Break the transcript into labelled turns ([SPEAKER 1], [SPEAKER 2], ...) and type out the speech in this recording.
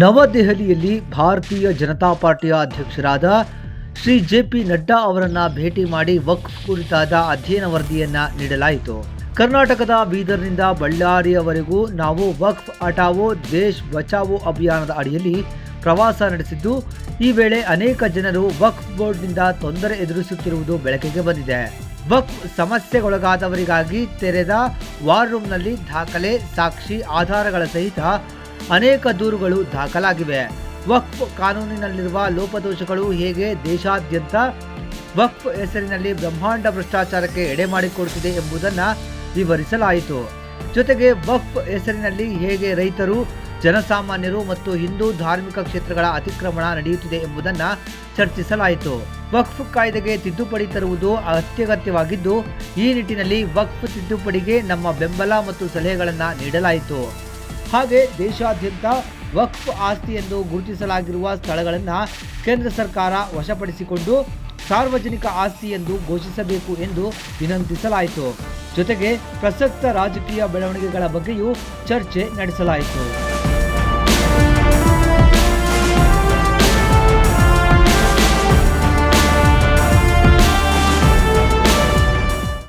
[SPEAKER 1] ನವದೆಹಲಿಯಲ್ಲಿ ಭಾರತೀಯ ಜನತಾ ಪಾರ್ಟಿಯ ಅಧ್ಯಕ್ಷರಾದ ಶ್ರೀ ಜೆ ಪಿ ನಡ್ಡಾ ಅವರನ್ನು ಭೇಟಿ ಮಾಡಿ ವಕ್ಫ್ ಕುರಿತಾದ ಅಧ್ಯಯನ ವರದಿಯನ್ನು ನೀಡಲಾಯಿತು. ಕರ್ನಾಟಕದ ಬೀದರ್ನಿಂದ ಬಳ್ಳಾರಿಯವರೆಗೂ ನಾವು ವಕ್ಫ್ ಹಟಾವೋ ದೇಶ್ ಬಚಾವೋ ಅಭಿಯಾನದ ಅಡಿಯಲ್ಲಿ ಪ್ರವಾಸ ನಡೆಸಿದ್ದು, ಈ ವೇಳೆ ಅನೇಕ ಜನರು ವಕ್ಫ್ ಬೋರ್ಡ್ನಿಂದ ತೊಂದರೆ ಎದುರಿಸುತ್ತಿರುವುದು ಬೆಳಕಿಗೆ ಬಂದಿದೆ. ವಕ್ಫ್ ಸಮಸ್ಯೆಗೊಳಗಾದವರಿಗಾಗಿ ತೆರೆದ ವಾರ್ ರೂಮ್ನಲ್ಲಿ ದಾಖಲೆ, ಸಾಕ್ಷಿ, ಆಧಾರಗಳ ಸಹಿತ ಅನೇಕ ದೂರುಗಳು ದಾಖಲಾಗಿವೆ. ವಕ್ಫ್ ಕಾನೂನಿನಲ್ಲಿರುವ ಲೋಪದೋಷಗಳು ಹೇಗೆ ದೇಶಾದ್ಯಂತ ವಕ್ಫ್ ಹೆಸರಿನಲ್ಲಿ ಬ್ರಹ್ಮಾಂಡ ಭ್ರಷ್ಟಾಚಾರಕ್ಕೆ ಎಡೆ ಮಾಡಿಕೊಡುತ್ತಿದೆ ಎಂಬುದನ್ನು ವಿವರಿಸಲಾಯಿತು. ಜೊತೆಗೆ ವಕ್ಫ್ ಹೆಸರಿನಲ್ಲಿ ಹೇಗೆ ರೈತರು, ಜನಸಾಮಾನ್ಯರು ಮತ್ತು ಹಿಂದೂ ಧಾರ್ಮಿಕ ಕ್ಷೇತ್ರಗಳ ಅತಿಕ್ರಮಣ ನಡೆಯುತ್ತಿದೆ ಎಂಬುದನ್ನು ಚರ್ಚಿಸಲಾಯಿತು. ವಕ್ಫ್ ಕಾಯ್ದೆಗೆ ತಿದ್ದುಪಡಿ ತರುವುದು ಅತ್ಯಗತ್ಯವಾಗಿದ್ದು, ಈ ನಿಟ್ಟಿನಲ್ಲಿ ವಕ್ಫ್ ತಿದ್ದುಪಡಿಗೆ ನಮ್ಮ ಬೆಂಬಲ ಮತ್ತು ಸಲಹೆಗಳನ್ನು ನೀಡಲಾಯಿತು. ಹಾಗೆ ದೇಶಾದ್ಯಂತ ವಕ್ಫ್ ಆಸ್ತಿ ಎಂದು ಗುರುತಿಸಲಾಗಿರುವ ಸ್ಥಳಗಳನ್ನು ಕೇಂದ್ರ ಸರ್ಕಾರ ವಶಪಡಿಸಿಕೊಂಡು ಸಾರ್ವಜನಿಕ ಆಸ್ತಿ ಎಂದು ಘೋಷಿಸಬೇಕು ಎಂದು ವಿನಂತಿಸಲಾಯಿತು. ಜೊತೆಗೆ ಪ್ರಸಕ್ತ ರಾಜಕೀಯ ಬೆಳವಣಿಗೆಗಳ ಬಗ್ಗೆಯೂ ಚರ್ಚೆ ನಡೆಸಲಾಯಿತು.